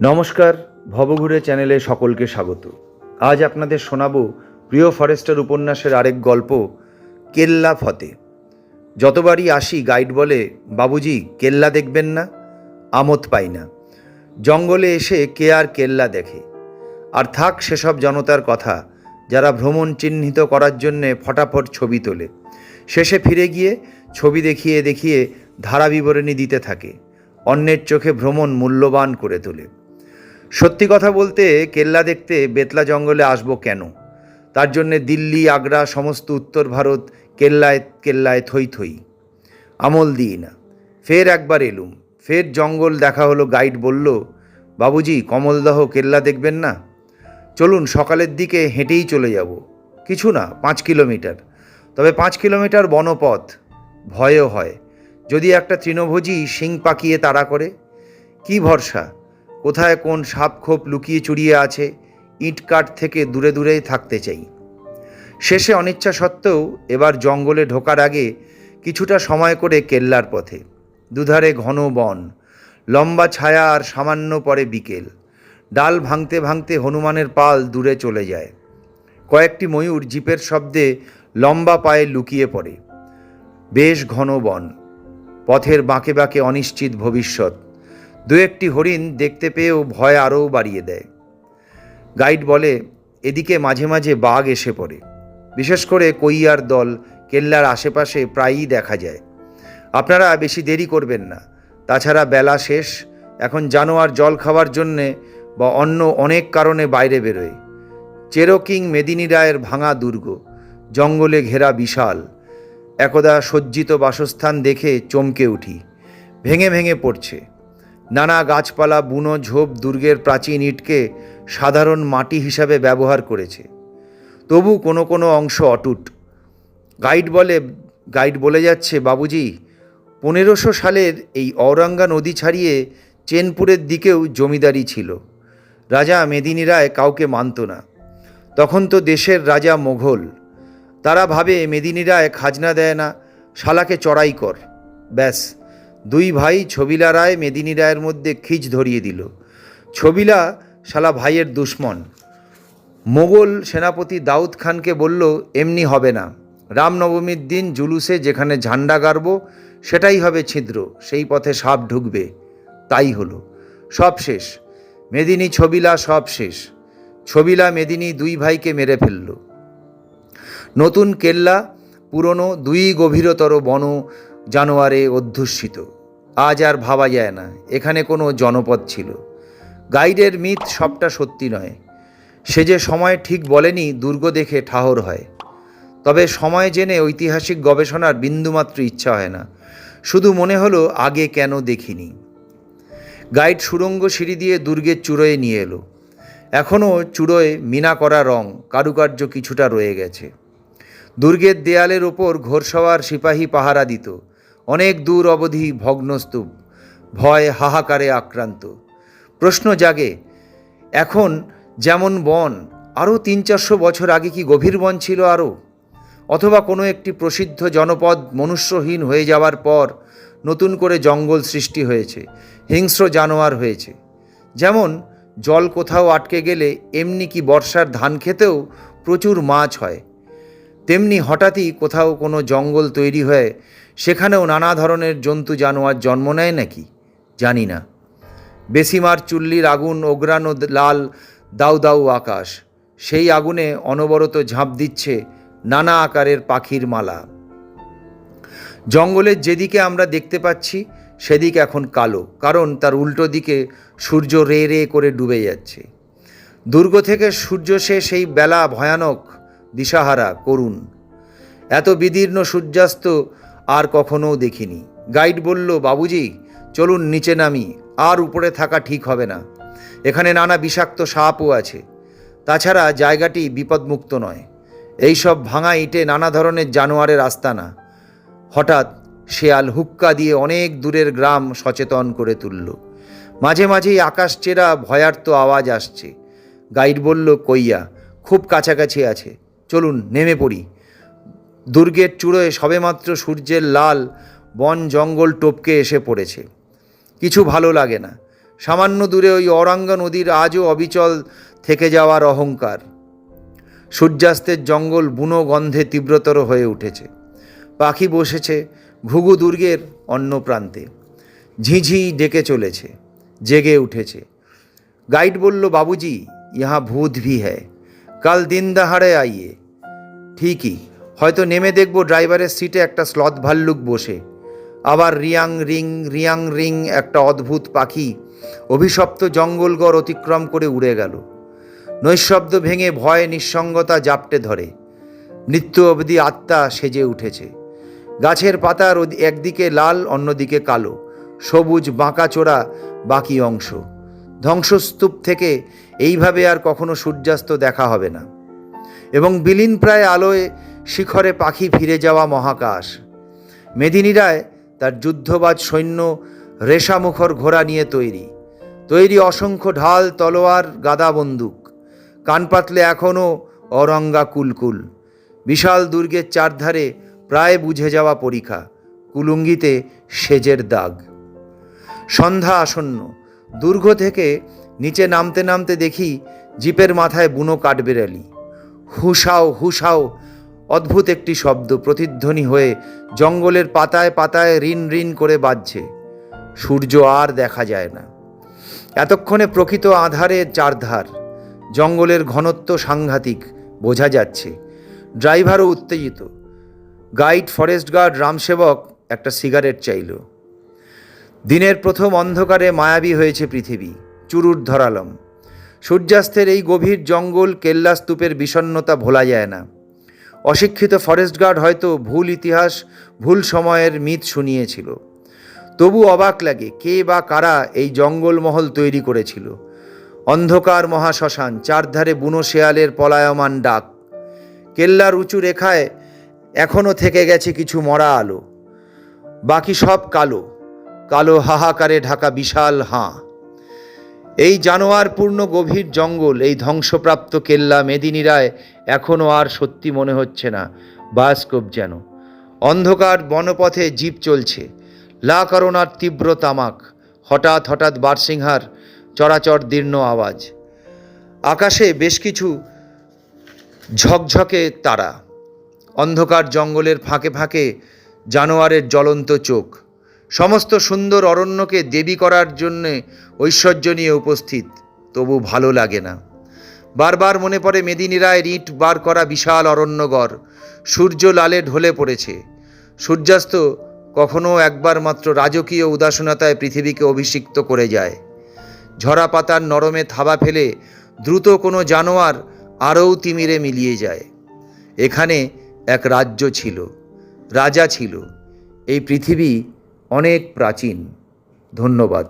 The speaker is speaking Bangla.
নমস্কার, ভবঘুরে চ্যানেলে সকলকে স্বাগত। আজ আপনাদের শোনাবো প্রিয় ফরেস্টার উপন্যাসের আরেক গল্প, কেল্লা ফতে। যতবারই আসি, গাইড বলে, বাবুজি, কেল্লা দেখবেন না? আমোদ পাই না। জঙ্গলে এসে কে আর কেল্লা দেখে? আর থাক সেসব জনতার কথা যারা ভ্রমণ চিহ্নিত করার জন্যে ফটাফট ছবি তোলে। শেষে ফিরে গিয়ে ছবি দেখিয়ে দেখিয়ে ধারা বিবরণী দিতে থাকে। অন্যের চোখে ভ্রমণ মূল্যবান করে তোলে। সত্যি কথা বলতে কেল্লা দেখতে বেতলা জঙ্গলে আসব কেন? তার জন্যে দিল্লি, আগ্রা সমস্ত উত্তর ভারত কেল্লায় কেল্লায় থই থই। আমল দিই না। ফের একবার এলুম। ফের জঙ্গল দেখা হলো, গাইড বলল, বাবুজি, কমলদহ কেল্লা দেখবেন না? চলুন সকালের দিকে হেঁটেই চলে যাব। কিছু না, পাঁচ কিলোমিটার। তবে পাঁচ কিলোমিটার বনপথ, ভয়ও হয়। যদি একটা তৃণভোজী শিং পাকিয়ে তাড়া করে? কি ভরসা? কোথায় কোন সাপ খোপ লুকিয়ে চুরিয়ে আছে? ইট কাঠ থেকে দূরে দূরেই থাকতে চাই। শেষে অনিচ্ছা সত্ত্বেও এবার জঙ্গলে ঢোকার আগে কিছুটা সময় করে কেল্লার পথে। দুধারে ঘন বন, লম্বা ছায়া আর সামান্য পরে বিকেল। ডাল ভাঙতে ভাঙতে হনুমানের পাল দূরে চলে যায়। কয়েকটি ময়ূর জিপের শব্দে লম্বা পায়ে লুকিয়ে পড়ে। বেশ ঘন বন। পথের বাঁকে বাঁকে অনিশ্চিত ভবিষ্যৎ। দু একটি হরিণ দেখতে পেয়েও ভয় আরও বাড়িয়ে দেয়। গাইড বলে, এদিকে মাঝে মাঝে বাঘ এসে পড়ে। বিশেষ করে কৈয়ার দল কেল্লার আশেপাশে প্রায়ই দেখা যায়। আপনারা বেশি দেরি করবেন না। তাছাড়া বেলা শেষ। এখন জানোয়ার জল খাওয়ার জন্যে বা অন্য অনেক কারণে বাইরে বেরোয়। চেরোকিং মেদিনী রায়ের ভাঙা দুর্গ, জঙ্গলে ঘেরা বিশাল। একদা সজ্জিত বাসস্থান দেখে চমকে উঠি। ভেঙে ভেঙে পড়ছে। নানা গাছপালা, বুনো ঝোপ দুর্গের প্রাচীন ইটকে সাধারণ মাটি হিসাবে ব্যবহার করেছে। তবু কোনো কোনো অংশ অটুট। গাইড বলে গাইড বলে যাচ্ছে, বাবুজি, পনেরোশো সালের এই ঔরঙ্গা নদী ছাড়িয়ে চেনপুরের দিকেও জমিদারি ছিল। রাজা মেদিনী রায় কাউকে মানত না। তখন তো দেশের রাজা মোঘল। তারা ভাবে মেদিনী রায় খাজনা দেয় না, শালাকে চড়াই কর। ব্যাস, দুই ভাই ছবিলা রায় মেদিনী রায়ের মধ্যে খিচ ধরিয়ে দিল। ছবিলা শালা ভাইয়ের দুশ্মন। মোগল সেনাপতি দাউদ খানকে বলল, এমনি হবে না। রামনবমীর দিন জুলুসে যেখানে ঝান্ডা গাড়ব, সেটাই হবে ছিদ্র। সেই পথে সাপ ঢুকবে। তাই হলো। সব শেষ। মেদিনী ছবিলা সব শেষ। ছবিলা মেদিনী দুই ভাইকে মেরে ফেলল। নতুন কেল্লা, পুরনো দুই গভীরতর বন জানোয়ারে অধ্যুষিত। আজ আর ভাবা যায় না, এখানে কোনো জনপদ ছিল। গাইডের মিথ সবটা সত্যি নয়। সে যে সময় ঠিক বলেনি, দুর্গ দেখে ঠাহর হয়। তবে সময় জেনে ঐতিহাসিক গবেষণার বিন্দুমাত্র ইচ্ছা হয় না। শুধু মনে হলো, আগে কেন দেখিনি। গাইড সুড়ঙ্গ সিঁড়ি দিয়ে দুর্গের চূড়োয় নিয়ে এলো। এখনও চূড়োয় মিনা করা রং, কারুকার্য কিছুটা রয়ে গেছে। দুর্গের দেয়ালের ওপর ঘোরসওয়ার সিপাহী পাহারা দিত। অনেক দূর অবধি ভগ্নস্তূপ, ভয় হাহাকারে আক্রান্ত। প্রশ্ন জাগে, এখন যেমন বন, আরও তিন চারশো বছর আগে কি গভীর বন ছিল আরও? অথবা কোনো একটি প্রসিদ্ধ জনপদ মনুষ্যহীন হয়ে যাওয়ার পর নতুন করে জঙ্গল সৃষ্টি হয়েছে, হিংস্র জানোয়ার হয়েছে। যেমন, জল কোথাও আটকে গেলে এমনি কি বর্ষার ধান খেতেও প্রচুর মাছ হয়। তেমনি হঠাৎই কোথাও কোনো জঙ্গল তৈরি হয়ে সেখানেও নানা ধরনের জন্তু জানোয়ার জন্ম নেয় নাকি? জানি না। বেসিমার চুল্লির আগুন ওগ্রানো লাল দাউ দাউ আকাশ, সেই আগুনে অনবরত ঝাঁপ দিচ্ছে নানা আকারের পাখির মালা। জঙ্গলের যেদিকে আমরা দেখতে পাচ্ছি, সেদিক এখন কালো, কারণ তার উল্টো দিকে সূর্য রে রে করে ডুবে যাচ্ছে। দুর্গ থেকে সূর্য সে সেই বেলা ভয়ানক দিশাহারা, করুণ। এত বিদীর্ণ সূর্যাস্ত আর কখনও দেখিনি। গাইড বলল, বাবুজি, চলুন নিচে নামি, আর উপরে থাকা ঠিক হবে না। এখানে নানা বিষাক্ত সাপও আছে। তাছাড়া জায়গাটি বিপদমুক্ত নয়। এইসব ভাঙা ইটে নানা ধরনের জানোয়ারের আস্তানা। হঠাৎ শেয়াল হুক্কা দিয়ে অনেক দূরের গ্রাম সচেতন করে তুলল। মাঝে মাঝেই আকাশ চেরা ভয়ার্ত আওয়াজ আসছে। গাইড বলল, কইয়া, খুব কাছাকাছি আছে। চলুন, নেমে পড়ি। দুর্গের চূড়োয় সবেমাত্র সূর্যের লাল বন জঙ্গল টপকে এসে পড়েছে। কিছু ভালো লাগে না। সামান্য দূরে ওই অরাঙ্গা নদীর আজও অবিচল থেকে যাওয়ার অহংকার। সূর্যাস্তের জঙ্গল বুনো গন্ধে তীব্রতর হয়ে উঠেছে। পাখি বসেছে ঘুঘু দুর্গের অন্য প্রান্তে। ঝিঝি ডেকে চলেছে, জেগে উঠেছে। গাইড বলল, বাবুজি, ইহা ভূত ভি হ্যায়। কাল দিন দাহাড়ে আইয়ে। ঠিকই, হয়তো নেমে দেখব ড্রাইভারের সিটে একটা স্লথ ভাল্লুক বসে। আবার রিয়াং রিং রিয়াং রিং একটা অদ্ভুত পাখি অভিশপ্ত জঙ্গলগড় অতিক্রম করে উড়ে গেল। নৈশব্দ ভেঙে ভয় নিঃসঙ্গতা জাপটে ধরে। মৃত্যু অবধি আত্মা সেজে উঠেছে। গাছের পাতার একদিকে লাল, অন্যদিকে কালো। সবুজ বাঁকা চোরা বাকি অংশ। ধ্বংসস্তূপ থেকে এইভাবে আর কখনো সূর্যাস্ত দেখা হবে না। এবং বিলীন প্রায় আলোয় শিখরে পাখি ফিরে যাওয়া মহাকাশ। মেদিনীরায় তার যুদ্ধবাজ সৈন্য রেশামুখর ঘোড়া নিয়ে তৈরি। তৈরি অসংখ্য ঢাল, তলোয়ার, গাদা বন্দুক। কান পাতলে এখনও অরঙ্গা কুলকুল বিশাল দুর্গের চারধারে প্রায় বুঝে যাওয়া পরীক্ষা, কুলুঙ্গিতে সেজের দাগ। সন্ধ্যা আসন্ন দুর্গ থেকে নিচে নামতে নামতে দেখি জিপের মাথায় বুনো কাঠবেড়ালি। হুসাও হুসাও, অদ্ভুত একটি শব্দ প্রতিধ্বনি হয়ে জঙ্গলের পাতায় পাতায় রিন রিন করে বাজছে। সূর্য আর দেখা যায় না। এতক্ষণে প্রকৃত আধারে চারধার, জঙ্গলের ঘনত্ব সাংঘাতিক, বোঝা যাচ্ছে। ড্রাইভারও উত্তেজিত। গাইড ফরেস্ট গার্ড রামসেবক একটা সিগারেট চাইল। দিনের প্রথম অন্ধকারে মায়াবী হয়েছে পৃথিবী, চুরুট ধরালম। সূর্যাস্তের এই গভীর জঙ্গল কেল্লা স্তূপের বিষণ্ণতা ভোলা যায় না। অশিক্ষিত ফরেস্ট গার্ড হয়তো ভুল ইতিহাস, ভুল সময়ের মিথ শুনিয়েছিল। তবু অবাক লাগে কে বা কারা এই জঙ্গলমহল তৈরি করেছিল। অন্ধকার মহাশ্মশান, চারধারে বুনো শেয়ালের পলায়মান ডাক। কেল্লার উঁচু রেখায় এখনও থেকে গেছে কিছু মরা আলো। বাকি সব কালো কালো হাহাকারে ঢাকা বিশাল হাঁ। এই জানোয়ারপূর্ণ গভীর জঙ্গল, এই ধ্বংসপ্রাপ্ত কেল্লা মেদিনীরায় এখনও আর সত্যি মনে হচ্ছে না, বায়োস্কোপ যেন। অন্ধকার বনপথে জীব চলছে লা করোনার তীব্র তামাক, হঠাৎ হঠাৎ বারসিংহার চরাচর দীর্ণ আওয়াজ। আকাশে বেশ কিছু ঝকঝকে তারা। অন্ধকার জঙ্গলের ফাঁকে ফাঁকে জানোয়ারের জ্বলন্ত চোখ। সমস্ত সুন্দর অরণ্যকে দেবী করার জন্যে ঐশ্বর্য নিয়ে উপস্থিত, তবু ভালো লাগে না। বারবার মনে পড়ে মেদিনীরায় ইট বার করা বিশাল অরণ্যগর সূর্য লালে ঢলে পড়েছে। সূর্যাস্ত কখনো একবার মাত্র রাজকীয় উদাসীনতায় পৃথিবীকে অভিষিক্ত করে যায়। ঝরা পাতার নরমে থাবা ফেলে দ্রুত কোনো জানোয়ার আরও তিমিরে মিলিয়ে যায়। এখানে এক রাজ্য ছিল রাজা ছিল। এই পৃথিবী অনেক প্রাচীন। ধন্যবাদ।